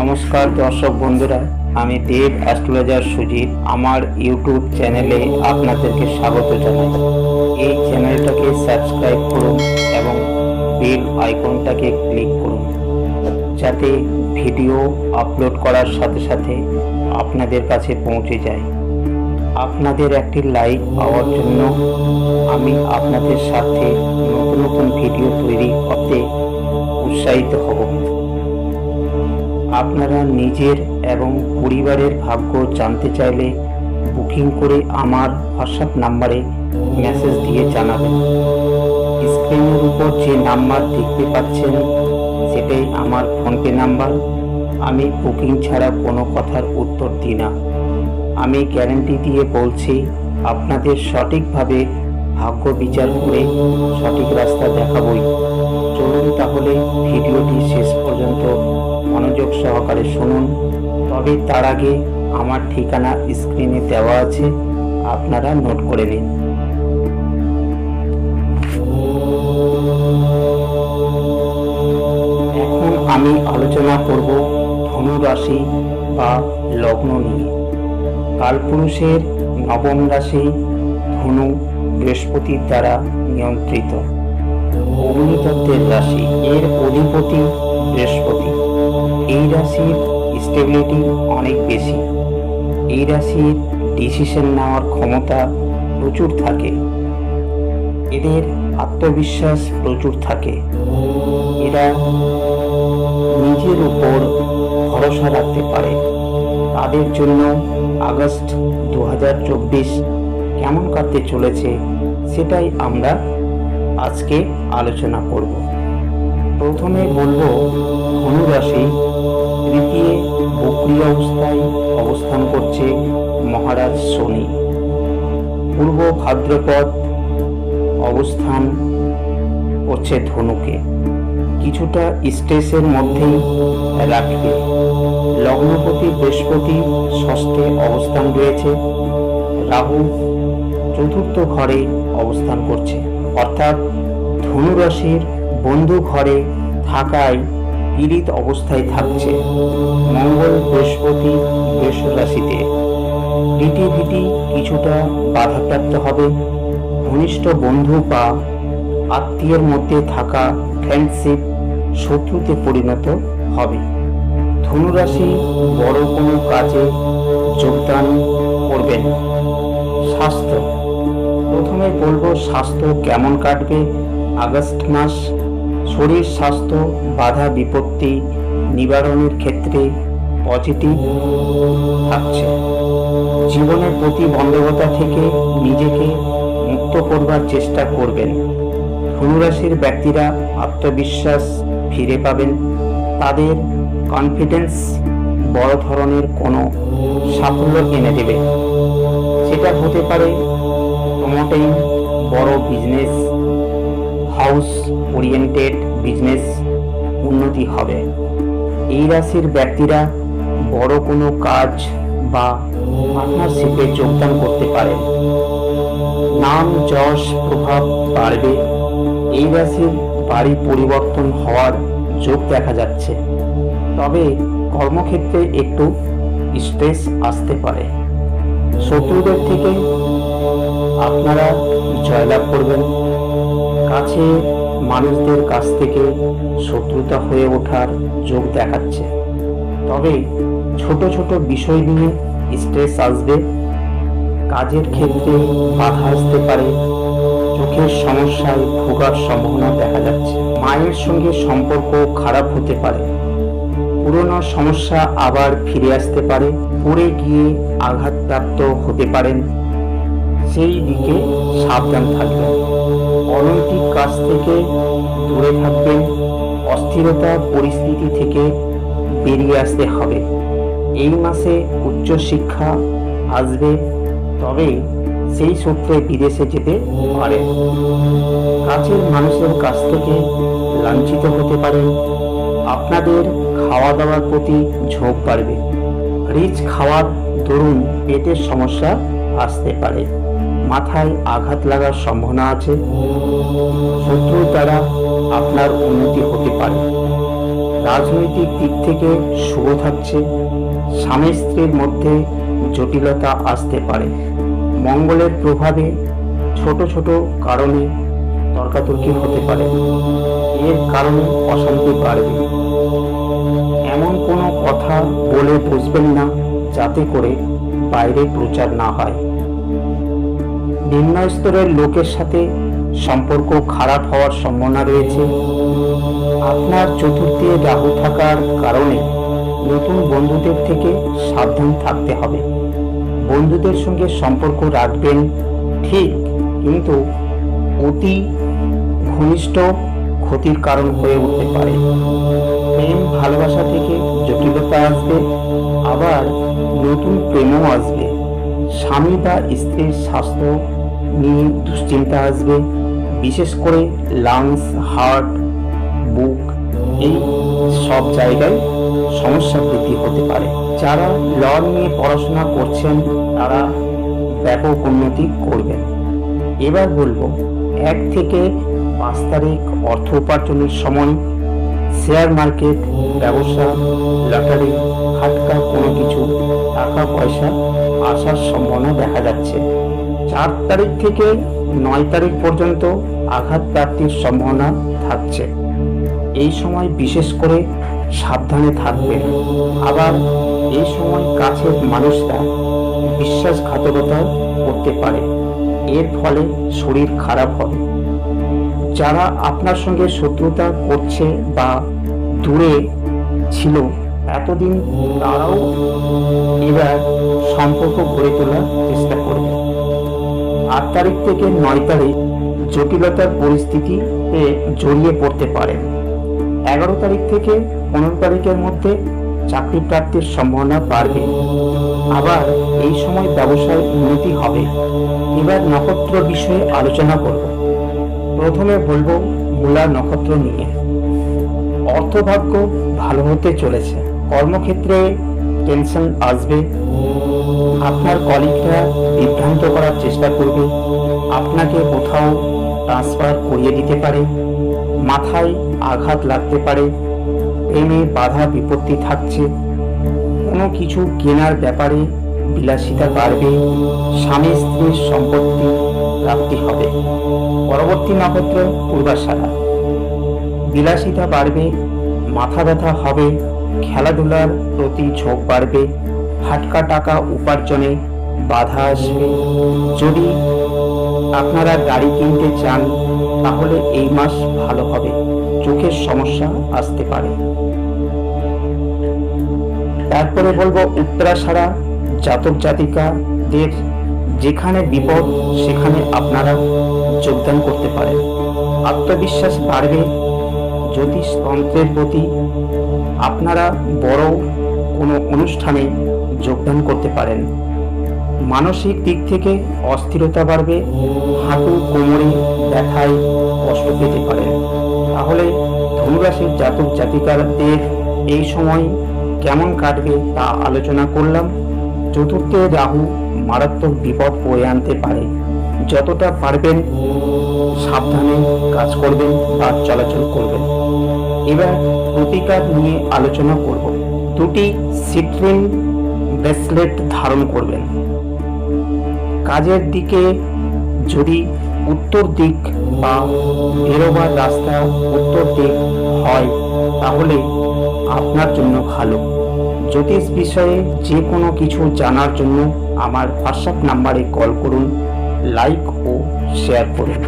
নমস্কার দর্শক বন্ধুরা, আমি দেব অ্যাস্ট্রোলজার সুজিত। আমার ইউটিউব চ্যানেলে আপনাদেরকে স্বাগত জানাই। এই চ্যানেলটাকে সাবস্ক্রাইব করুন এবং বেল আইকনটাকে ক্লিক করুন, যাতে ভিডিও আপলোড করার সাথে সাথে আপনাদের কাছে পৌঁছে যায়। আপনাদের একটি লাইক পাওয়ার জন্য আমি আপনাদের সাথে নতুন নতুন ভিডিও তৈরি করতে উৎসাহিত হব। আপনারা নিজের এবং পরিবারের ভাগ্য জানতে চাইলে বুকিং করে আমার হোয়াটসঅ্যাপ নাম্বারে মেসেজ দিয়ে জানাবেন। স্ক্রিনের উপর যে নাম্বার দেখতে পাচ্ছেন, সেটাই আমার ফোনপে নাম্বার। আমি বুকিং ছাড়া কোনো কথার উত্তর দিই না। আমি গ্যারেন্টি দিয়ে বলছি, আপনাদের সঠিকভাবে ভাগ্য বিচার করে সঠিক রাস্তা দেখাবই। চলুন তাহলে ভিডিওটি শেষ পর্যন্ত মনোযোগ সহকারে শুনুন। তবে তার আগে আমার ঠিকানা স্ক্রিনে দেওয়া আছে, আপনারা নোট করে নিন। এখন আমি আলোচনা করব ধনু রাশি বা লগ্ন নিয়ে। কালপুরুষের নবম রাশি ধনু বৃহস্পতির দ্বারা নিয়ন্ত্রিত। অগ্নিতত্ত্বের রাশি, এর অধিপতি রাশির স্টেবিলিটি অনেক বেশি। এই রাশির ডিসিশন নেওয়ার ক্ষমতা প্রচুর থাকে। এদের আত্মবিশ্বাস প্রচুর থাকে। এরা নিজের উপর ভরসা রাখতে পারে। তাদের জন্য আগস্ট দু হাজার চব্বিশ কেমন কাটতে চলেছে সেটাই আমরা আজকে আলোচনা করব। প্রথমে বলব ধনুরাশি শনি। পূর্ব ভাদ্রপদ, অবস্থান করছে ধনুকে। কিছুটা স্ট্রেসের মধ্যেই রাখবে। লগ্নপতি বৃহস্পতি ষষ্ঠে অবস্থান রয়েছে। রাহু চতুর্থ ঘরে অবস্থান করছে। অর্থাৎ ধনুরাশির বন্ধু ঘরে থাকায় পীড়িত অবস্থায় থাকছে। মঙ্গল বৃহস্পতি বৃষ রাশিতে। ভিটি কিছুটা বাধাপ্রাপ্ত হবে। ঘনিষ্ঠ বন্ধু বা আত্মীয়ের মধ্যে থাকা ফ্রেন্ডশিপ শত্রুতে পরিণত হবে। ধনুরাশি বড় কোনো কাজে যোগদান করবেন স্বাস্থ্য। প্রথমে বলব স্বাস্থ্য কেমন কাটবে? আগস্ট মাস। শরীর স্বাস্থ্য, বাধা বিপত্তি নিবারণের ক্ষেত্রে পজিটিভ থাকছে। জীবনের প্রতিবন্ধকতা থেকে নিজেকে মুক্ত করবার চেষ্টা করবেন। ধনুরাশির ব্যক্তিরা আত্মবিশ্বাস ফিরে পাবেন। তাদের কনফিডেন্স বড় ধরনের কোনো সাফল্য এনে দেবে। সেটা হতে পারে প্রমোটিং বড় বিজনেস হাউস ওরিয়েন্টেড বিজনেস উন্নতি হবে। এই রাশির ব্যক্তিরা বড় কোনো কাজ বা পার্টনারশিপে যোগদান করতে পারেন। নাম, যশ, প্রভাব বাড়বে। এই রাশির বাড়ি পরিবর্তন হওয়ার যোগ দেখা যাচ্ছে। তবে কর্মক্ষেত্রে একটু স্ট্রেস আসতে পারে। শত্রুদের থেকে আপনারা জয়লাভ করবেন। কাছে মানুষদের কাছ থেকে শত্রুতা হয়ে ওঠার যোগ দেখাচ্ছে। তবে ছোট ছোট বিষয় নিয়ে স্ট্রেস আসবে। কাজের ক্ষেত্রে বাধা আসতে পারে। চোখের সমস্যায় ভোগার সম্ভাবনা দেখা যাচ্ছে। মায়ের সঙ্গে সম্পর্ক খারাপ হতে পারে। পুরনো সমস্যা আবার ফিরে আসতে পারে। পড়ে গিয়ে আঘাতপ্রাপ্ত হতে পারেন। সেই দিকে সাবধান থাকবেন। অনৈতিক কাজ থেকে দূরে থাকবেন। অস্থিরতা পরিস্থিতি থেকে বেরিয়ে আসতে হবে। এই মাসে উচ্চশিক্ষা আসবে, তবে সেই সূত্রে বিদেশে যেতে পারে। কাছের মানুষের কাছ থেকে লাঞ্ছিত হতে পারে। আপনাদের খাওয়া দাওয়ার প্রতি ঝোঁক বাড়বে। রিচ খাওয়ার দরুন পেটের সমস্যা আসতে পারে। মাথায় আঘাত লাগার সম্ভাবনা আছে। শত্রুর দ্বারা আপনার উন্নতি হতে পারে। রাজনৈতিক দিক থেকে শুভ থাকছে। স্বামী স্ত্রীর মধ্যে জটিলতা আসতে পারে। মঙ্গলের প্রভাবে ছোট ছোট কারণে তর্কাতর্কি হতে পারে। এর কারণে অশান্তি বাড়বে। এমন কোনো কথা বলে বুঝবেন না যাতে করে বাইরে প্রচার না হয়। নিম্ন স্তরের লোকের সাথে সম্পর্ক খারাপ হওয়ার সম্ভাবনা রয়েছে। আপনার চতুর্থে রাহু থাকার কারণে নতুন বন্ধুদের থেকে সাবধান থাকতে হবে। বন্ধুদের সঙ্গে সম্পর্ক রাখবেন, ঠিক, কিন্তু অতি ঘনিষ্ঠ ক্ষতির কারণ হয়ে উঠতে পারে। প্রেম, ভালোবাসা থেকে জটিলতা আসবে, আবার নতুন প্রেমও আসবে। স্বামী বা স্ত্রীর স্বাস্থ্য নিয়ে দুশ্চিন্তা আসবে, বিশেষ করে লাংস হার্ট বুক এই সব জায়গায় সমস্যা বৃদ্ধি হতে পারে। যারা ল নিয়ে পড়াশোনা করছেন, তারা ব্যাপক উন্নতি করবেন। এবার বলব, এক থেকে পাঁচ তারিখ অর্থ উপার্জনের সময় শেয়ার মার্কেট, ব্যবসা, লটারি, হাটকা কোনো কিছু টাকা পয়সা আসার সম্ভাবনা দেখা যাচ্ছে। চার তারিখ থেকে নয় তারিখ পর্যন্ত আঘাত প্রাপ্তির সম্ভাবনা থাকছে। এই সময় বিশেষ করে সাবধানে থাকবেন আবার এই সময় কাছের মানুষরা বিশ্বাসঘাতকতা করতে পারে। এর ফলে শরীর খারাপ হবে। যারা আপনার সঙ্গে শত্রুতা করছে বা দূরে ছিল, এতদিন তারাও এবার সম্পর্ক গড়ে তোলার চেষ্টা করবে। আট তারিখ থেকে নয় তারিখ জটিলতার পরিস্থিতিতে জড়িয়ে পড়তে পারে এগারো তারিখ থেকে পনেরো তারিখের মধ্যে চাকরি প্রাপ্তির সম্ভাবনা বাড়বে। আবার এই সময় ব্যবসায় উন্নতি হবে। এবার নক্ষত্র বিষয়ে আলোচনা করব। প্রথমে বলব মূলা নক্ষত্র নিয়ে। অর্থভাগ্য ভালো হতে চলেছে। কর্মক্ষেত্রে টেনশন আসবে। আপনার কলিগরা বিভ্রান্ত করার চেষ্টা করবে। আপনাকে কোথাও ট্রান্সফার করিয়ে দিতে পারে। মাথায় আঘাত লাগতে পারে প্রেমে বাধা বিপত্তি থাকছে। কোনো কিছু কেনার ব্যাপারে বিলাসিতা বাড়বে, স্বামী স্ত্রীর সম্পত্তি প্রাপ্তি হবে। পরবর্তী নক্ষত্র পূর্বাশারা। বিলাসিতা বাড়বে, মাথা ব্যথা হবে, খেলাধুলার প্রতি ঝোঁক বাড়বে ফাটকা টাকা উপার্জনে বাধা আসবে। যদি আপনারা গাড়ি কিনতে চান তাহলে এই মাস ভালো হবে। চোখের সমস্যা আসতে পারে। তারপরে বলব, উত্তরাশারা জাতক জাতিকাদের যেখানে বিপদ, সেখানে আপনারা যোগদান করতে পারেন। আত্মবিশ্বাস বাড়বে। জ্যোতিষতন্ত্রের প্রতি আপনারা বড় কোনো অনুষ্ঠানে যোগদান করতে পারেন। মানসিক দিক থেকে অস্থিরতা বাড়বে, হাঁটু, কোমরে ব্যথায় কষ্ট পেতে পারেন তাহলে ধনুরাশির জাতক জাতিকাদের এই সময় কেমন কাটবে তা আলোচনা করলাম। চতুর্থে রাহু মারাত্মক বিপদ বয়ে আনতে পারে। যতটা পারবেন সাবধানে কাজ করবেন বা চলাচল করবেন। এবার প্রতিকার নিয়ে আলোচনা করব। দুটি সিট্রিন ব্রেসলেট ধারণ করবেন। কাজের দিকে যদি উত্তর দিক বা বেরোবার রাস্তা উত্তর দিক হয়, তাহলে আপনার জন্য ভালো। জ্যোতিষ বিষয়ে যে কোনো কিছু জানার জন্য আমার হোয়াটসঅ্যাপ নাম্বারে কল করুন লাইক ও শেয়ার করুন।